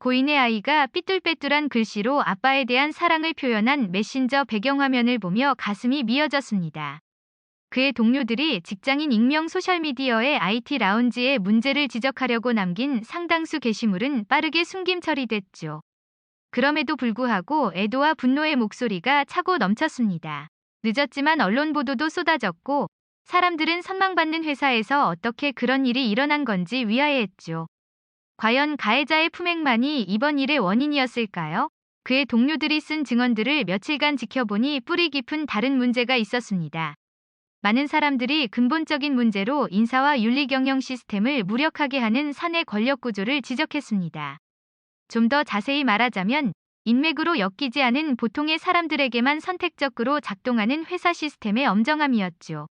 고인의 아이가 삐뚤빼뚤한 글씨로 아빠에 대한 사랑을 표현한 메신저 배경화면을 보며 가슴이 미어졌습니다. 그의 동료들이 직장인 익명 소셜미디어의 IT 라운지에 문제를 지적하려고 남긴 상당수 게시물은 빠르게 숨김 처리됐죠. 그럼에도 불구하고 애도와 분노의 목소리가 차고 넘쳤습니다. 늦었지만 언론 보도도 쏟아졌고 사람들은 선망받는 회사에서 어떻게 그런 일이 일어난 건지 위하해했죠. 과연 가해자의 품행만이 이번 일의 원인이었을까요? 그의 동료들이 쓴 증언들을 며칠간 지켜보니 뿌리 깊은 다른 문제가 있었습니다. 많은 사람들이 근본적인 문제로 인사와 윤리 경영 시스템을 무력하게 하는 사내 권력 구조를 지적했습니다. 좀 더 자세히 말하자면 인맥으로 엮이지 않은 보통의 사람들에게만 선택적으로 작동하는 회사 시스템의 엄정함이었죠.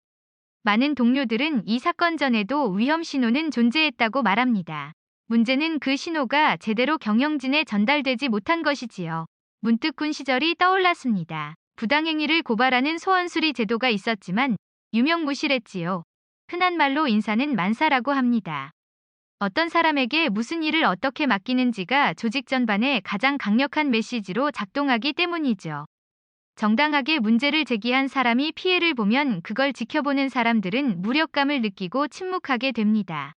많은 동료들은 이 사건 전에도 위험 신호는 존재했다고 말합니다. 문제는 그 신호가 제대로 경영진에 전달되지 못한 것이지요. 문득 군 시절이 떠올랐습니다. 부당행위를 고발하는 소원수리 제도가 있었지만 유명무실했지요. 흔한 말로 인사는 만사라고 합니다. 어떤 사람에게 무슨 일을 어떻게 맡기는지가 조직 전반에 가장 강력한 메시지로 작동하기 때문이죠. 정당하게 문제를 제기한 사람이 피해를 보면 그걸 지켜보는 사람들은 무력감을 느끼고 침묵하게 됩니다.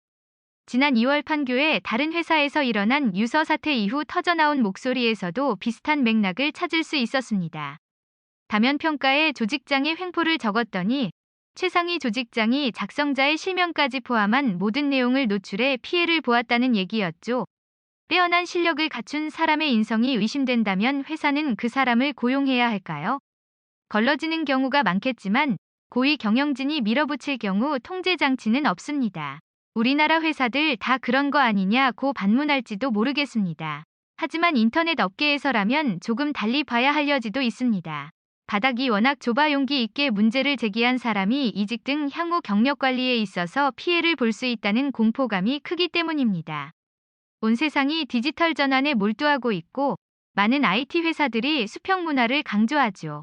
지난 2월 판교의 다른 회사에서 일어난 유서 사태 이후 터져나온 목소리에서도 비슷한 맥락을 찾을 수 있었습니다. 다면 평가에 조직장의 횡포를 적었더니 최상위 조직장이 작성자의 실명까지 포함한 모든 내용을 노출해 피해를 보았다는 얘기였죠. 빼어난 실력을 갖춘 사람의 인성이 의심된다면 회사는 그 사람을 고용해야 할까요? 걸러지는 경우가 많겠지만 고위 경영진이 밀어붙일 경우 통제 장치는 없습니다. 우리나라 회사들 다 그런 거 아니냐고 반문할지도 모르겠습니다. 하지만 인터넷 업계에서라면 조금 달리 봐야 할 여지도 있습니다. 바닥이 워낙 좁아 용기 있게 문제를 제기한 사람이 이직 등 향후 경력 관리에 있어서 피해를 볼 수 있다는 공포감이 크기 때문입니다. 온 세상이 디지털 전환에 몰두하고 있고 많은 IT 회사들이 수평 문화를 강조하죠.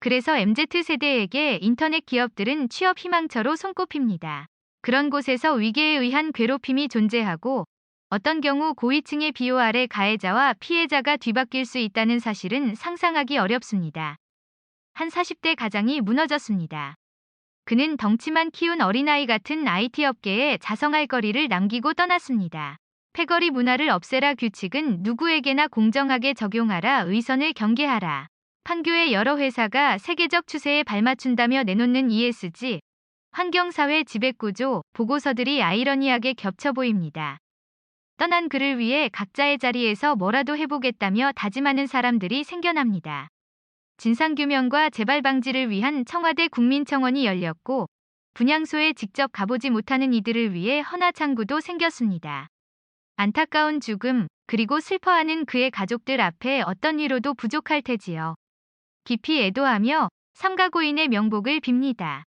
그래서 MZ세대에게 인터넷 기업들은 취업 희망처로 손꼽힙니다. 그런 곳에서 위계에 의한 괴롭힘이 존재하고 어떤 경우 고위층의 비호 아래 가해자와 피해자가 뒤바뀔 수 있다는 사실은 상상하기 어렵습니다. 한 40대 가장이 무너졌습니다. 그는 덩치만 키운 어린아이 같은 IT 업계에 자성할 거리를 남기고 떠났습니다. 패거리 문화를 없애라 규칙은 누구에게나 공정하게 적용하라 의선을 경계하라. 판교의 여러 회사가 세계적 추세에 발맞춘다며 내놓는 ESG, 환경사회 지배구조, 보고서들이 아이러니하게 겹쳐 보입니다. 떠난 그를 위해 각자의 자리에서 뭐라도 해보겠다며 다짐하는 사람들이 생겨납니다. 진상규명과 재발 방지를 위한 청와대 국민청원이 열렸고 분향소에 직접 가보지 못하는 이들을 위해 헌화창구도 생겼습니다. 안타까운 죽음, 그리고 슬퍼하는 그의 가족들 앞에 어떤 위로도 부족할 테지요. 깊이 애도하며 삼가고인의 명복을 빕니다.